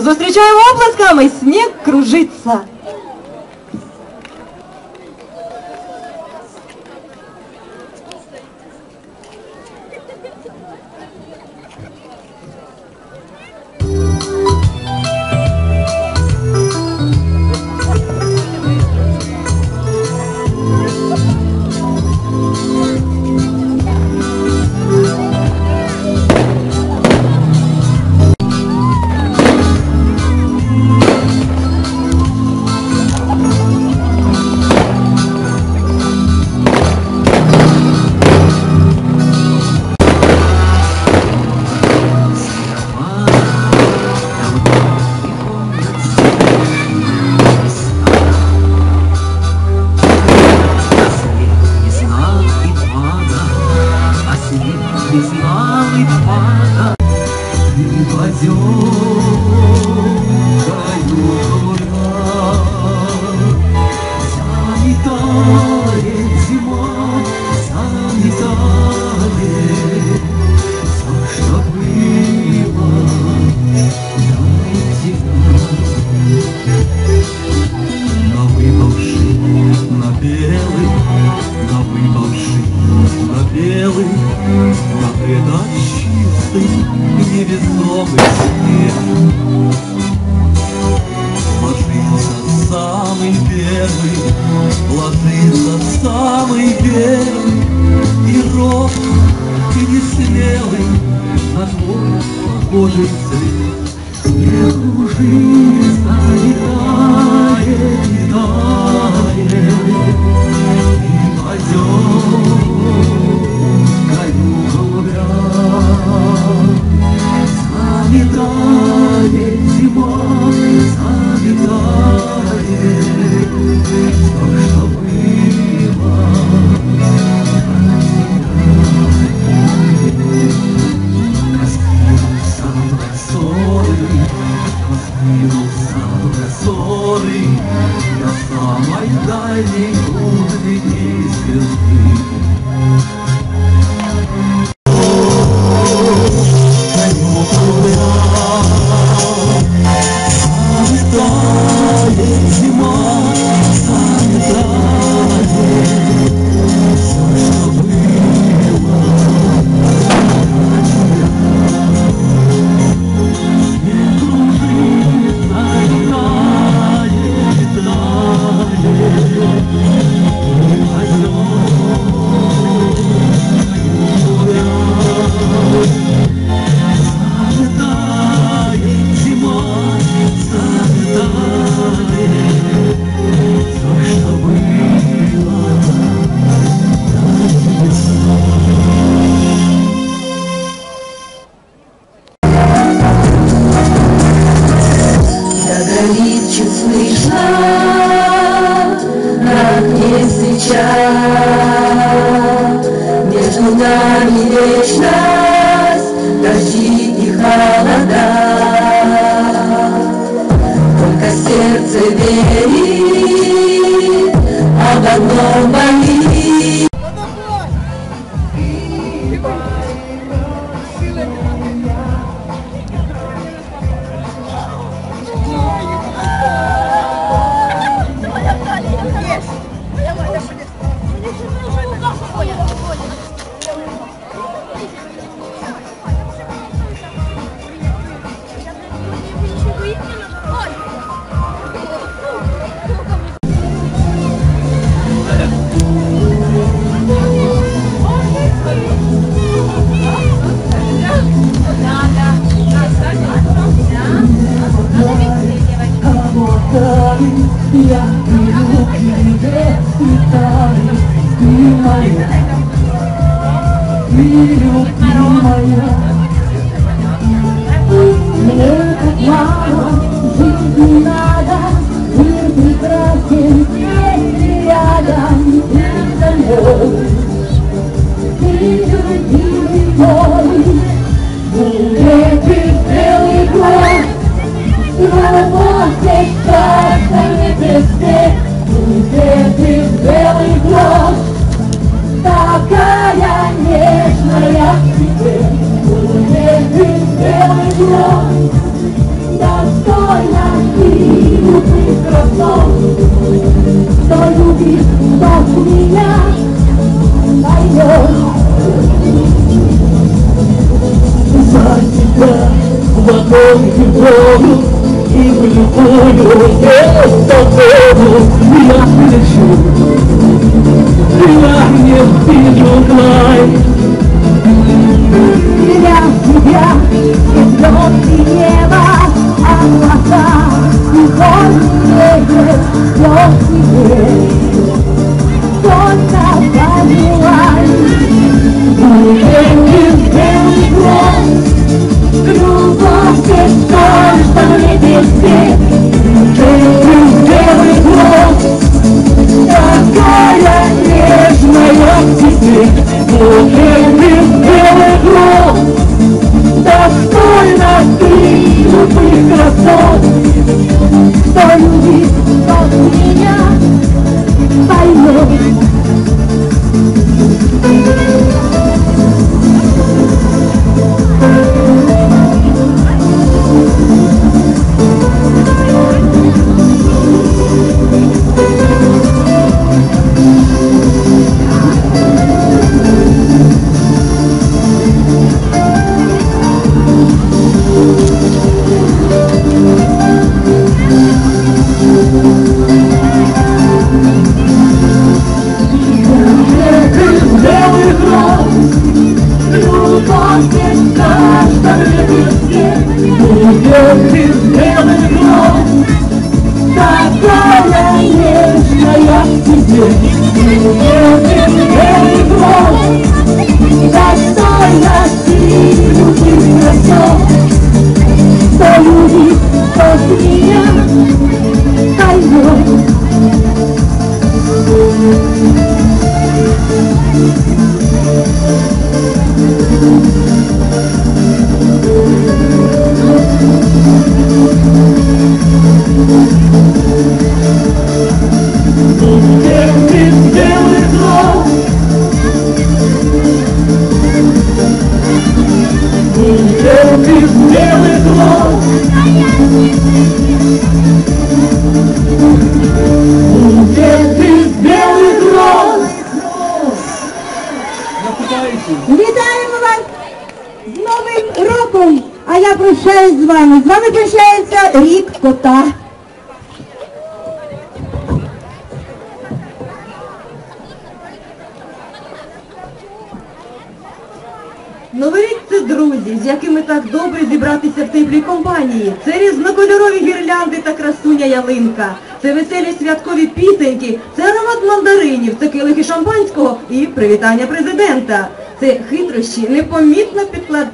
Зустрічаємо оплесками, сніг кружиться. Твой похожий след. Снег кто любит, тот меня поймет. За тебя в в воду И в любую непогоду Я лечу Я не вижу край Для тебя и слез и небо, а глаза и боль ветер, слез тебе. Только понимай, Эти белый гром любовь есть то, что в небесе, Эти белый гром такая Нежная к тебе эти белый гром достойна ты любых красот. Эти белый гром Эти белый гром Вітаємо вас з Новим роком! А я прощаюсь з вами. З вами прощається рік кота. Це друзі, з якими так добре зібратися в теплій компанії. Це різнокольорові гірлянди та красуня ялинка. Це веселі святкові пісеньки, це аромат мандаринів, це килихи шампанського і привітання президента. Це хитрощі непомітно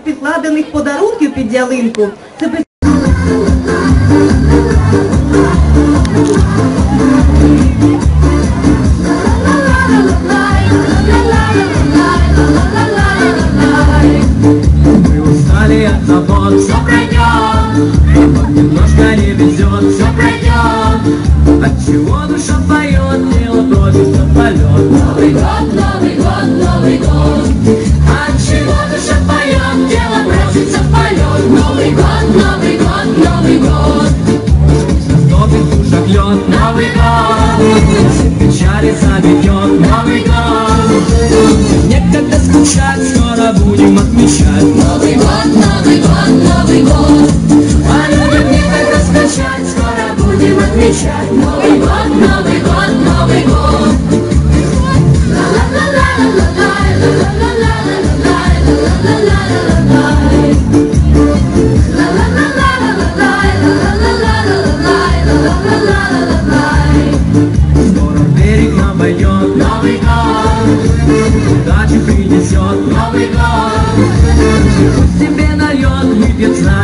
підкладених подарунків під ялинку. Це от забот,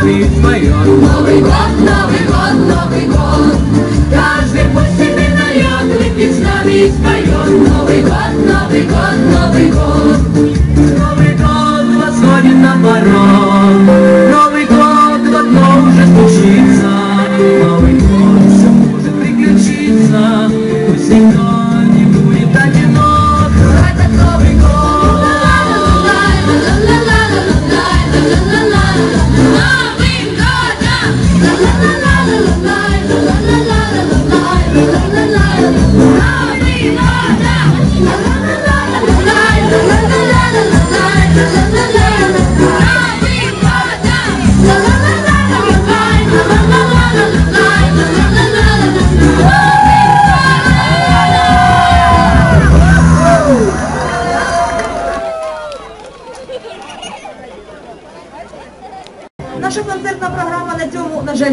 выпьет с нами и споет Новый год, Новый год, Новый год Каждый пусть себе нальет, выпьет с нами и споет Новый год, Новый год, Новый год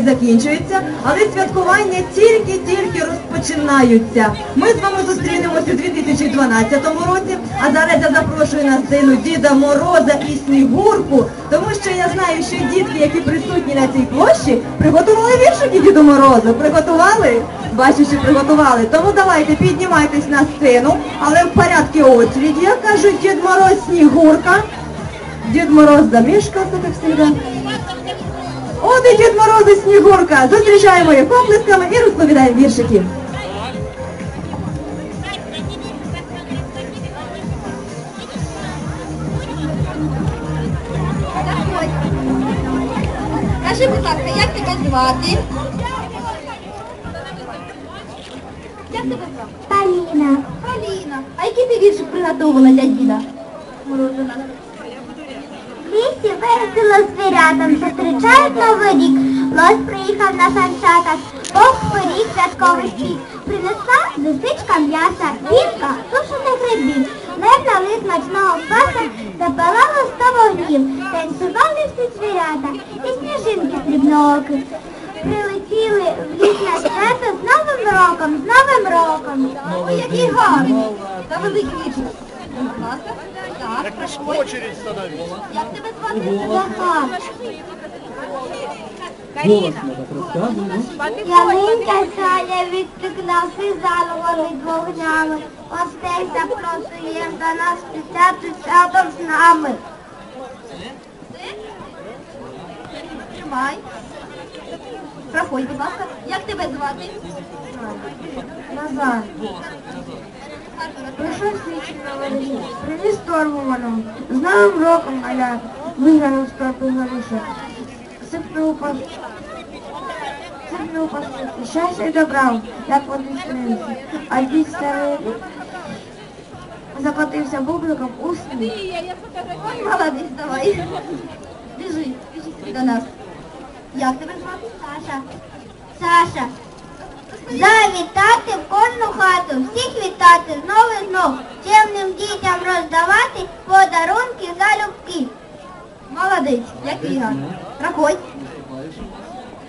Закінчуються, але святкування тільки-тільки розпочинаються. Ми з вами зустрінемося у 2012 році, а зараз я запрошую на сцену Діда Мороза і Снігурку, тому що я знаю, що дітки, які присутні на цій площі, приготували віршики Діду Морозу. Приготували? Бачу, що приготували. Тому давайте піднімайтесь на сцену, але в порядку очереди. Як кажуть Дід Мороз Снігурка. Дід Мороз замішкався, як завжди. От і Дід Мороз і Снігурка. Зустрічаємо їх оплесками і розповідаємо віршики. Скажи, будь ласка, як тебе звати? Як тебе звати? Поліна. Поліна. А який ти віршик приготовила для діда? Морозина. Лісі весело звірятам зустрічають новий рік. Лось приїхав на санчатах, Бог поріг святковий світ. Принесла лисичка м'яса, вівка, сушених грибів. Лев налив смачного кваса, запалало сто вогнів. Танцювали всі звірята і сніжинки срібнооки. Прилетіли в ліс свято з Новим роком, з Новим роком. Ой, який гарний. Та великий Так, прошу. Очередь становись. Як тебе звати? Захар. Каріна. Ялинка сяє від вікна, заломить вогнями. Гостей запрошуєм до нас писати святом з нами. Тримай. Проходь, будь ласка. Як тебе звати? Назар. Прийшов свічі на вулиці, приніс торбу малюнку. З новим роком малят, виграв з торби горіше. Сипнув по... Сипнув по щастя й добрав, як вони снилися. А дід старий закотився бубликом у сні. Молодець, давай. Біжи, біжи до нас. Як тебе звати? Саша. Саша. Завітати в кожну хату, всіх вітати знов і знов, чемним дітям роздавати подарунки залюбки. Молодець, який гарний. Проходь.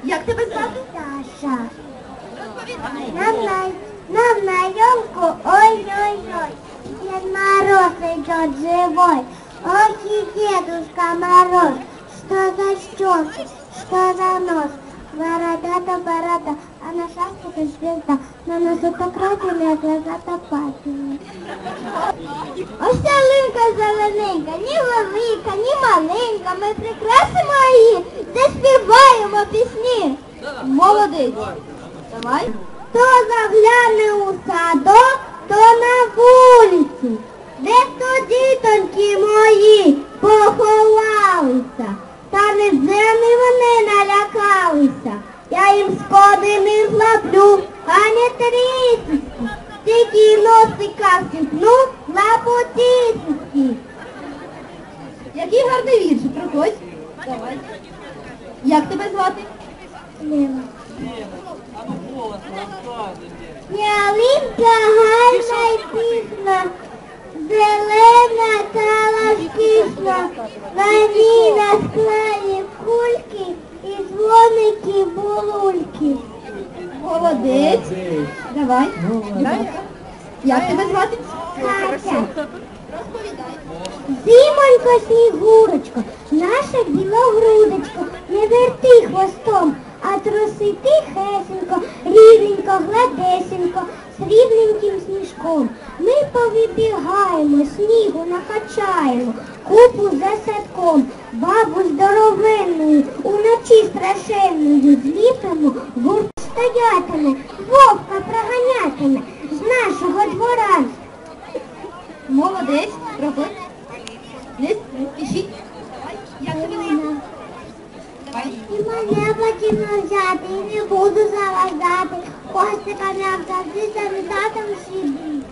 Як тебе звати? Саша. Нам на, нам на елку, ой-ой-ой, Дед Мороз идет живой. Ох и Дедушка Мороз, что за щеки, что за нос, борода-то борода, а на шапке звезда, на носу то крапины, а глаза то папины. Ось ця линка зелененька, ні велика, ні маленька, ми прикрасимо її, заспіваємо пісні. Молодець. Давай. Хто загляне у садок, то на вулиці, де то дітоньки мої поховалися, та не вони налякалися. Я їм сходи не злаплю, ані трісочки, тільки носика сіпну лапотісики. Який гарний віршик. Проходь. Давай. Як тебе звати? Ліва. Ялинка гарна й пісна, зелена та ласкісна, на ній кульки і дзвоники булульки. Молодець. Давай. Як тебе звати? Катя. Зимонько, снігурочко, наша білогрудочко, не верти хвостом, а труси тихесенько, рівненько, гладесенько, срібненьким сніжком. Ми повибігаємо, снігу накачаємо, купу за садком, бабу здоровенною, уночі страшенною зліпимо, гурт стоятиме, вовка проганятиме з нашого двора. Молодець. Проходь. Не спішіть. Як тебе звати? Давай. І мене потрібно взяти, і не буду заважати. Костика не завжди завітатом сюди.